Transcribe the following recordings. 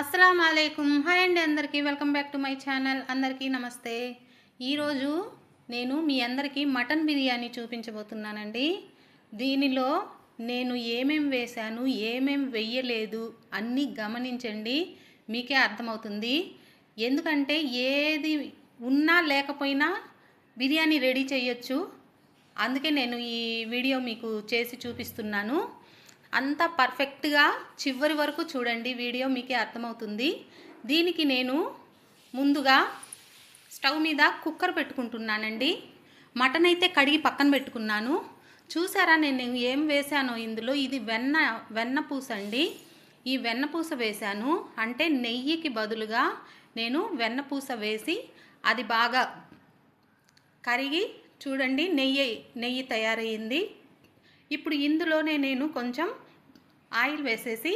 అస్సలం అయికుం హాయ్ అండి అందరికీ. Welcome back to my channel. అందరికీ నమస్తే. ఈరోజు నేను మీ అందరికీ మటన్ బిర్యానీ చూపించబోతున్నానండి. దీనిలో నేను ఏమేం వేశాను ఏమేం వెయ్యలేదు అన్నీ గమనించండి. మీకే అర్థమవుతుంది. ఎందుకంటే ఏది ఉన్నా లేకపోయినా బిర్యానీ రెడీ చేయొచ్చు. అందుకే నేను ఈ వీడియో మీకు చేసి చూపిస్తున్నాను. అంత పర్ఫెక్ట్గా చివరి వరకు చూడండి వీడియో మీకే అర్థమవుతుంది. దీనికి నేను ముందుగా స్టవ్ మీద కుక్కర్ పెట్టుకుంటున్నానండి. మటన్ అయితే కడిగి పక్కన పెట్టుకున్నాను. చూసారా నేను ఏం వేశానో ఇందులో? ఇది వెన్న వెన్న పూస అండి. ఈ వెన్నపూస వేశాను అంటే నెయ్యికి బదులుగా నేను వెన్నపూస వేసి అది బాగా కరిగి చూడండి నెయ్యి నెయ్యి తయారయ్యింది. ఇప్పుడు ఇందులోనే నేను కొంచెం ఆయిల్ వేసేసి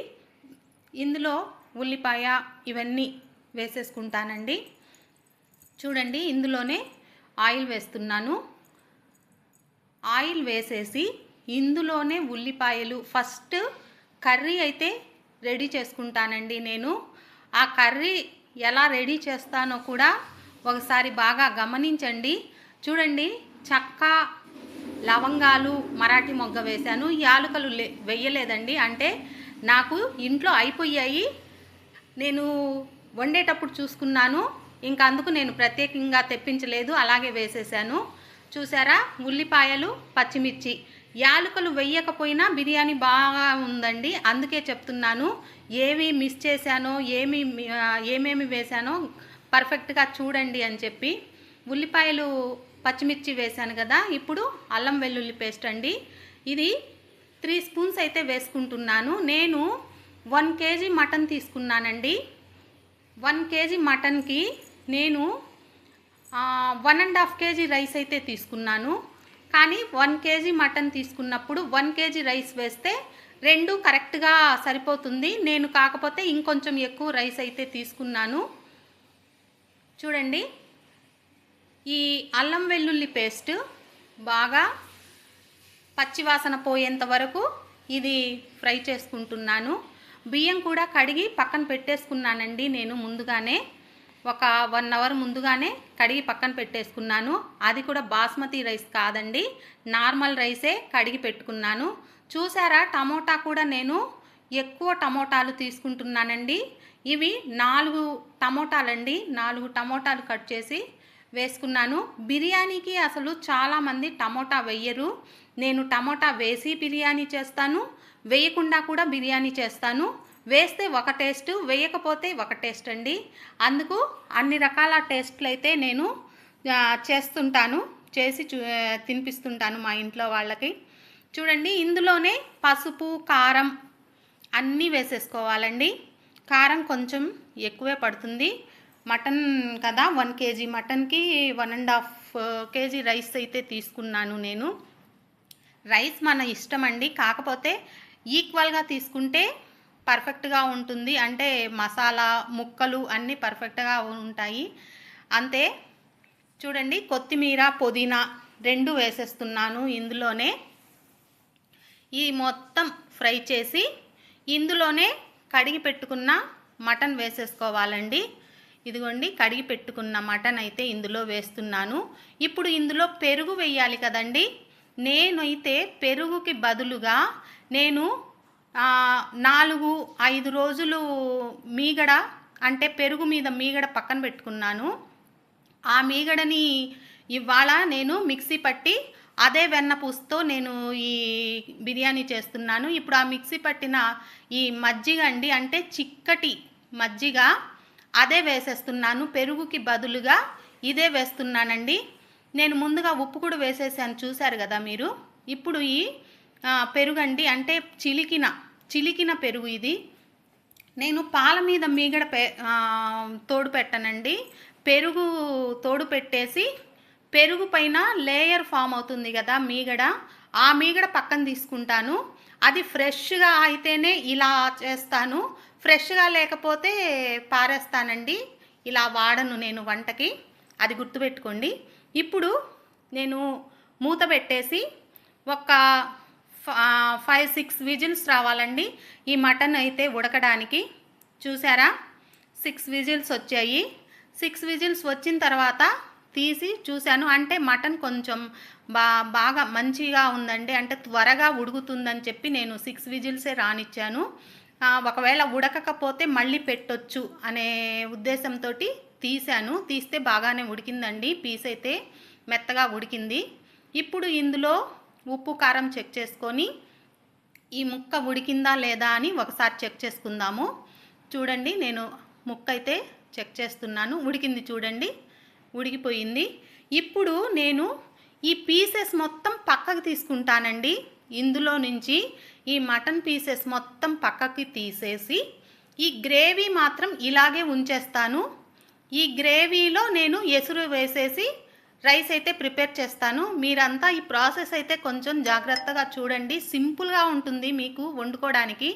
ఇందులో ఉల్లిపాయ ఇవన్నీ వేసేసుకుంటానండి. చూడండి ఇందులోనే ఆయిల్ వేస్తున్నాను. ఆయిల్ వేసేసి ఇందులోనే ఉల్లిపాయలు ఫస్ట్ కర్రీ అయితే రెడీ చేసుకుంటానండి నేను. ఆ కర్రీ ఎలా రెడీ చేస్తానో కూడా ఒకసారి బాగా గమనించండి. చూడండి చక్క లవంగాలు మరాఠీ మొగ్గ వేశాను. యాలకలు లే వెయ్యలేదండి అంటే నాకు ఇంట్లో అయిపోయాయి. నేను వండేటప్పుడు చూసుకున్నాను. ఇంకా అందుకు నేను ప్రత్యేకంగా తెప్పించలేదు. అలాగే వేసేసాను చూసారా? ఉల్లిపాయలు పచ్చిమిర్చి. యాలకులు వెయ్యకపోయినా బిర్యానీ బాగా ఉందండి. అందుకే చెప్తున్నాను. ఏమి మిస్ చేశానో ఏమి ఏమేమి వేశానో పర్ఫెక్ట్గా చూడండి అని చెప్పి. ఉల్లిపాయలు పచ్చిమిర్చి వేశాను కదా ఇప్పుడు అల్లం వెల్లుల్లి పేస్ట్ అండి. ఇది త్రీ స్పూన్స్ అయితే వేసుకుంటున్నాను. నేను వన్ కేజీ మటన్ తీసుకున్నానండి. వన్ కేజీ మటన్కి నేను one and half KG rice అయితే తీసుకున్నాను. కానీ వన్ కేజీ మటన్ తీసుకున్నప్పుడు వన్ కేజీ రైస్ వేస్తే రెండు కరెక్ట్గా సరిపోతుంది. నేను కాకపోతే ఇంకొంచెం ఎక్కువ రైస్ అయితే తీసుకున్నాను. చూడండి. ఈ అల్లం వెల్లుల్లి పేస్ట్ బాగా పచ్చివాసన పోయేంత వరకు ఇది ఫ్రై చేసుకుంటున్నాను. బియ్యం కూడా కడిగి పక్కన పెట్టేసుకున్నానండి నేను ముందుగానే. ఒక వన్ అవర్ ముందుగానే కడిగి పక్కన పెట్టేసుకున్నాను. అది కూడా బాస్మతి రైస్ కాదండి. నార్మల్ రైసే కడిగి పెట్టుకున్నాను. చూసారా టమోటా కూడా నేను ఎక్కువ టమోటాలు తీసుకుంటున్నానండి. ఇవి నాలుగు టమోటాలండి. నాలుగు టమోటాలు కట్ చేసి వేసుకున్నాను. బిర్యానీకి అసలు చాలామంది టమోటా వేయరు. నేను టమోటా వేసి బిర్యానీ చేస్తాను. వేయకుండా కూడా బిర్యానీ చేస్తాను. వేస్తే ఒక టేస్ట్ వేయకపోతే ఒక టేస్ట్ అండి. అందుకు అన్ని రకాల టేస్ట్లు అయితే నేను చేస్తుంటాను. చేసి చూ తినిపిస్తుంటాను మా ఇంట్లో వాళ్ళకి. చూడండి ఇందులోనే పసుపు కారం అన్నీ వేసేసుకోవాలండి. కారం కొంచెం ఎక్కువే పడుతుంది. మటన్ కదా one KG మటన్కి one and half KG rice అయితే తీసుకున్నాను నేను. రైస్ మన ఇష్టం అండి. కాకపోతే ఈక్వల్గా తీసుకుంటే పర్ఫెక్ట్గా ఉంటుంది. అంటే మసాలా ముక్కలు అన్నీ పర్ఫెక్ట్గా ఉంటాయి. అంతే. చూడండి కొత్తిమీర పుదీనా రెండు వేసేస్తున్నాను ఇందులోనే. ఈ మొత్తం ఫ్రై చేసి ఇందులోనే కడిగి పెట్టుకున్న మటన్ వేసేసుకోవాలండి. ఇదిగోండి కడిగి పెట్టుకున్న మటన్ అయితే ఇందులో వేస్తున్నాను. ఇప్పుడు ఇందులో పెరుగు వేయాలి కదండి. నేనైతే పెరుగుకి బదులుగా నేను నాలుగు ఐదు రోజులు మీగడ అంటే పెరుగు మీద మీగడ పక్కన పెట్టుకున్నాను. ఆ మీగడని ఇవాళ నేను మిక్సీ పట్టి అదే వెన్నపూసతో నేను ఈ బిర్యానీ చేస్తున్నాను. ఇప్పుడు ఆ మిక్సీ పట్టిన ఈ మజ్జిగ అండి అంటే చిక్కటి మజ్జిగ. అదే వేసేస్తున్నాను. పెరుగుకి బదులుగా ఇదే వేస్తున్నానండి. నేను ముందుగా ఉప్పు కూడా వేసేసాను చూశారు కదా మీరు? ఇప్పుడు ఈ పెరుగండి. అంటే చిలికిన చిలికిన పెరుగు ఇది. నేను పాల మీద మీగడ పె తోడు పెట్టనండి. పెరుగు తోడు పెట్టేసి పెరుగు పైన లేయర్ ఫామ్ అవుతుంది కదా మీగడ ఆ మీగడ పక్కన తీసుకుంటాను. అది ఫ్రెష్గా అయితేనే ఇలా చేస్తాను. ఫ్రెష్గా లేకపోతే పారేస్తానండి. ఇలా వాడను నేను వంటకి. అది గుర్తుపెట్టుకోండి. ఇప్పుడు నేను మూత పెట్టేసి ఒక ఫైవ్ సిక్స్ విజిల్స్ రావాలండి. ఈ మటన్ అయితే ఉడకడానికి చూసారా? సిక్స్ విజిల్స్ వచ్చాయి. సిక్స్ విజిల్స్ వచ్చిన తర్వాత తీసి చూశాను. అంటే మటన్ కొంచెం బా బాగా మంచిగా ఉందండి. అంటే త్వరగా ఉడుకుతుందని చెప్పి నేను సిక్స్ విజిల్సే రానిచ్చాను. ఒకవేళ ఉడకకపోతే మళ్ళీ పెట్టొచ్చు అనే ఉద్దేశంతో తీశాను. తీస్తే బాగానే ఉడికిందండి. పీస్ అయితే మెత్తగా ఉడికింది. ఇప్పుడు ఇందులో ఉప్పు కారం చెక్ చేసుకొని ఈ ముక్క ఉడికిందా లేదా అని ఒకసారి చెక్ చేసుకుందాము. చూడండి నేను ముక్క అయితే చెక్ చేస్తున్నాను. ఉడికింది చూడండి ఉడికిపోయింది. ఇప్పుడు నేను ఈ పీసెస్ మొత్తం పక్కకు తీసుకుంటానండి. ఇందులో నుంచి ఈ మటన్ పీసెస్ మొత్తం పక్కకి తీసేసి ఈ గ్రేవీ మాత్రం ఇలాగే ఉంచేస్తాను. ఈ గ్రేవీలో నేను ఎసురు వేసేసి రైస్ అయితే ప్రిపేర్ చేస్తాను. మీరంతా ఈ ప్రాసెస్ అయితే కొంచెం జాగ్రత్తగా చూడండి. సింపుల్గా ఉంటుంది మీకు వండుకోవడానికి.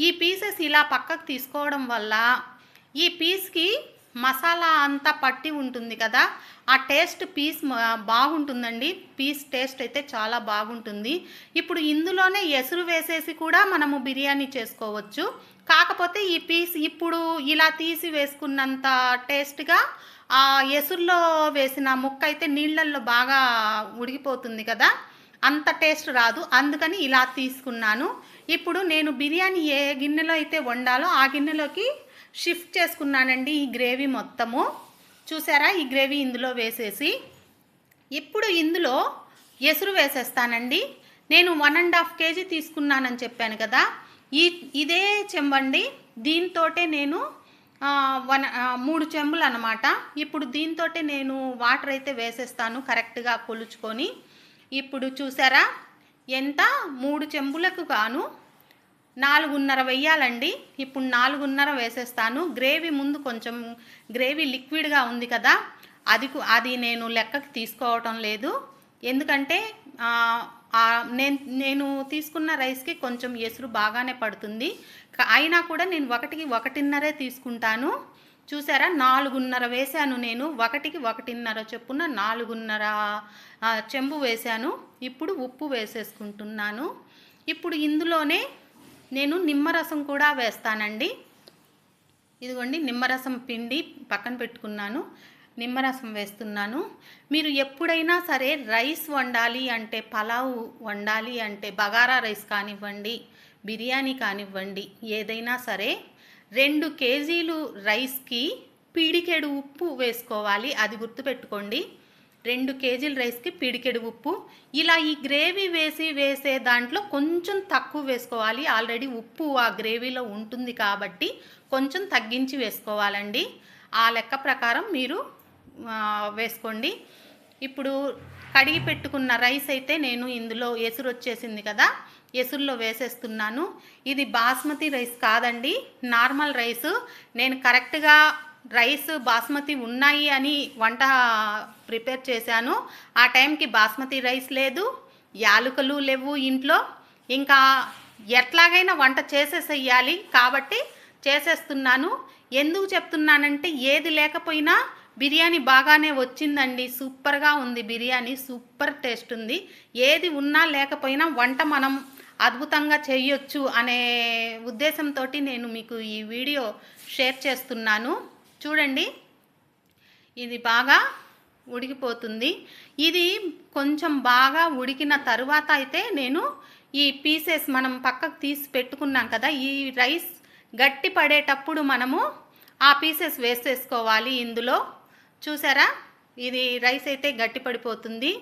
ఈ పీసెస్ ఇలా పక్కకు తీసుకోవడం వల్ల ఈ పీస్కి మసాలా అంతా పట్టి ఉంటుంది కదా ఆ టేస్ట్ పీస్ బాగుంటుందండి. పీస్ టేస్ట్ అయితే చాలా బాగుంటుంది. ఇప్పుడు ఇందులోనే ఎసురు వేసేసి కూడా మనము బిర్యానీ చేసుకోవచ్చు. కాకపోతే ఈ పీస్ ఇప్పుడు ఇలా తీసి వేసుకున్నంత టేస్ట్గా ఆ ఎసురులో వేసిన ముక్క అయితే నీళ్ళల్లో బాగా ఉడికిపోతుంది కదా అంత టేస్ట్ రాదు. అందుకని ఇలా తీసుకున్నాను. ఇప్పుడు నేను బిర్యానీ ఏ గిన్నెలో అయితే వండాలో ఆ గిన్నెలోకి షిఫ్ట్ చేసుకున్నానండి ఈ గ్రేవీ మొత్తము. చూసారా? ఈ గ్రేవీ ఇందులో వేసేసి ఇప్పుడు ఇందులో ఎసురు వేసేస్తానండి. నేను వన్ అండ్ హాఫ్ కేజీ తీసుకున్నానని చెప్పాను కదా. ఈ ఇదే చెంబండి దీంతోటే నేను వన్ మూడు చెంబులు అనమాట ఇప్పుడు దీంతో నేను వాటర్ అయితే వేసేస్తాను కరెక్ట్గా కొలుచుకొని. ఇప్పుడు చూసారా? ఎంత? మూడు చెంబులకు గాను నాలుగున్నర వెయ్యాలండి. ఇప్పుడు నాలుగున్నర వేసేస్తాను. గ్రేవీ ముందు కొంచెం గ్రేవీ లిక్విడ్గా ఉంది కదా అది అది నేను లెక్కకి తీసుకోవటం లేదు. ఎందుకంటే నేను నేను తీసుకున్న రైస్కి కొంచెం ఎసురు బాగానే పడుతుంది. అయినా కూడా నేను ఒకటికి ఒకటిన్నరే తీసుకుంటాను. చూసారా? నాలుగున్నర వేశాను నేను. ఒకటికి ఒకటిన్నర చొప్పున నాలుగున్నర చెంబు వేశాను. ఇప్పుడు ఉప్పు వేసేసుకుంటున్నాను. ఇప్పుడు ఇందులోనే నేను నిమ్మరసం కూడా వేస్తానండి. ఇదిగోండి నిమ్మరసం పిండి పక్కన పెట్టుకున్నాను. నిమ్మరసం వేస్తున్నాను. మీరు ఎప్పుడైనా సరే రైస్ వండాలి అంటే పలావ్ వండాలి అంటే బగారా రైస్ కానివ్వండి బిర్యానీ కానివ్వండి ఏదైనా సరే రెండు కేజీలు రైస్కి పిడికెడు ఉప్పు వేసుకోవాలి. అది గుర్తుపెట్టుకోండి. రెండు కేజీల రైస్కి పిడికెడు ఉప్పు. ఇలా ఈ గ్రేవీ వేసి వేసే దాంట్లో కొంచెం తక్కువ వేసుకోవాలి. ఆల్రెడీ ఉప్పు ఆ గ్రేవీలో ఉంటుంది కాబట్టి కొంచెం తగ్గించి వేసుకోవాలండి. ఆ లెక్క ప్రకారం మీరు వేసుకోండి. ఇప్పుడు కడిగి పెట్టుకున్న రైస్ అయితే నేను ఇందులో ఎసురు వచ్చేసింది కదా ఎసురులో వేసేస్తున్నాను. ఇది బాస్మతి రైస్ కాదండి నార్మల్ రైస్. నేను కరెక్ట్గా రైస్ బాస్మతి ఉన్నాయి అని వంట ప్రిపేర్ చేశాను. ఆ టైంకి బాస్మతి రైస్ లేదు యాలుకలు లేవు ఇంట్లో. ఇంకా ఎట్లాగైనా వంట చేసేసేయాలి కాబట్టి చేసేస్తున్నాను. ఎందుకు చెప్తున్నానంటే ఏది లేకపోయినా బిర్యానీ బాగానే వచ్చిందండి. సూపర్గా ఉంది బిర్యానీ సూపర్ టేస్ట్ ఉంది. ఏది ఉన్నా లేకపోయినా వంట మనం అద్భుతంగా చేయొచ్చు అనే ఉద్దేశంతో నేను మీకు ఈ వీడియో షేర్ చేస్తున్నాను. చూడండి. ఇది బాగా ఉడికిపోతుంది. ఇది కొంచెం బాగా ఉడికిన తరువాత అయితే నేను ఈ పీసెస్ మనం పక్కకు తీసి పెట్టుకున్నాం కదా ఈ రైస్ గట్టి పడేటప్పుడు మనము ఆ పీసెస్ వేసేసుకోవాలి ఇందులో. చూసారా? ఇది రైస్ అయితే గట్టి పడిపోతుంది.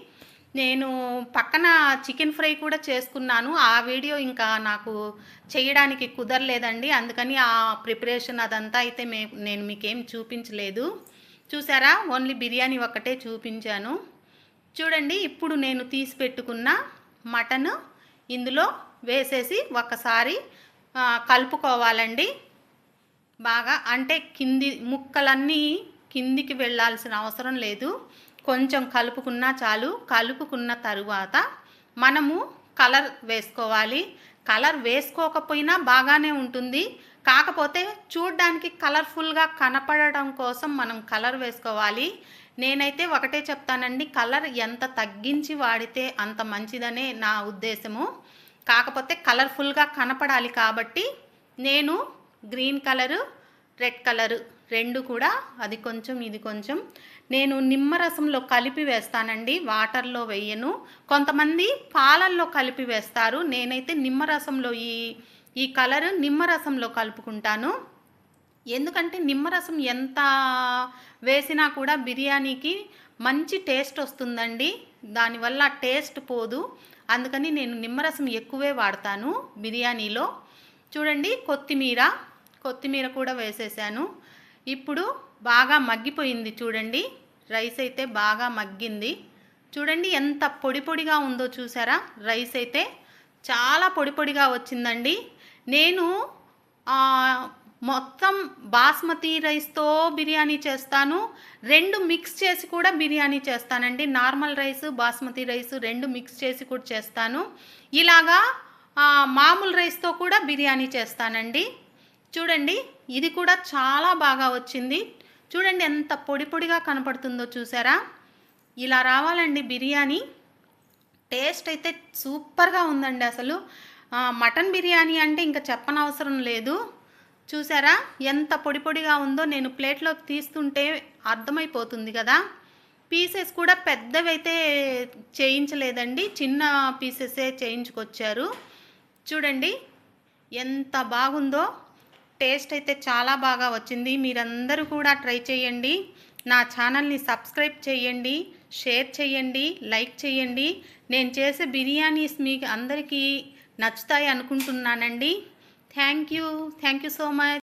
నేను పక్కన చికెన్ ఫ్రై కూడా చేసుకున్నాను. ఆ వీడియో ఇంకా నాకు చేయడానికి కుదరలేదండి. అందుకని ఆ ప్రిపరేషన్ అదంతా అయితే మే నేను మీకేం చూపించలేదు. చూసారా? ఓన్లీ బిర్యానీ ఒక్కటే చూపించాను. చూడండి ఇప్పుడు నేను తీసి పెట్టుకున్న మటన్ ఇందులో వేసేసి ఒకసారి కలుపుకోవాలండి. బాగా అంటే కింది ముక్కలన్నీ కిందికి వెళ్ళాల్సిన అవసరం లేదు. కొంచెం కలుపుకున్నా చాలు. కలుపుకున్న తరువాత మనము కలర్ వేసుకోవాలి. కలర్ వేసుకోకపోయినా బాగానే ఉంటుంది. కాకపోతే చూడ్డానికి కలర్ఫుల్గా కనపడడం కోసం మనం కలర్ వేసుకోవాలి. నేనైతే ఒకటే చెప్తానండి. కలర్ ఎంత తగ్గించి వాడితే అంత మంచిదనే నా ఉద్దేశము. కాకపోతే కలర్ఫుల్గా కనపడాలి కాబట్టి నేను గ్రీన్ కలరు రెడ్ కలర్. రెండు కూడా. అది కొంచెం ఇది కొంచెం. నేను నిమ్మరసంలో కలిపి వేస్తానండి. వాటర్లో వేయను. కొంతమంది పాలల్లో కలిపి వేస్తారు. నేనైతే నిమ్మరసంలో ఈ ఈ కలర్ నిమ్మరసంలో కలుపుకుంటాను. ఎందుకంటే నిమ్మరసం ఎంత వేసినా కూడా బిర్యానీకి మంచి టేస్ట్ వస్తుందండి. దానివల్ల టేస్ట్ పోదు. అందుకని నేను నిమ్మరసం ఎక్కువే వాడతాను బిర్యానీలో. చూడండి కొత్తిమీర. కొత్తిమీర కూడా వేసేసాను. ఇప్పుడు బాగా మగ్గిపోయింది చూడండి. రైస్ అయితే బాగా మగ్గింది. చూడండి ఎంత పొడి పొడిగా ఉందో చూసారా? రైస్ అయితే చాలా పొడి పొడిగా వచ్చిందండి. నేను మొత్తం బాస్మతి రైస్తో బిర్యానీ చేస్తాను. రెండు మిక్స్ చేసి కూడా బిర్యానీ చేస్తానండి. నార్మల్ రైస్ బాస్మతి రైస్ రెండు మిక్స్ చేసి కూడా చేస్తాను. ఇలాగా మామూలు రైస్తో కూడా బిర్యానీ చేస్తానండి. చూడండి ఇది కూడా చాలా బాగా వచ్చింది. చూడండి ఎంత పొడి పొడిగా కనపడుతుందో చూసారా? ఇలా రావాలండి బిర్యానీ. టేస్ట్ అయితే సూపర్గా ఉందండి అసలు. మటన్ బిర్యానీ అంటే ఇంకా చెప్పనవసరం లేదు. చూసారా? ఎంత పొడి పొడిగా ఉందో నేను ప్లేట్లోకి తీస్తుంటే అర్థమైపోతుంది కదా. పీసెస్ కూడా పెద్దవైతే చేయించలేదండి. చిన్న పీసెసే చేయించుకొచ్చారు. చూడండి ఎంత బాగుందో. టేస్ట్ అయితే చాలా బాగా వచ్చింది. మీరందరూ కూడా ట్రై చేయండి. నా ఛానల్ని సబ్స్క్రైబ్ చేయండి షేర్ చేయండి లైక్ చేయండి. నేను చేసే బిర్యానీస్ మీకు అందరికీ నచ్చుతాయి అనుకుంటున్నానండి. Thank you. Thank you so much.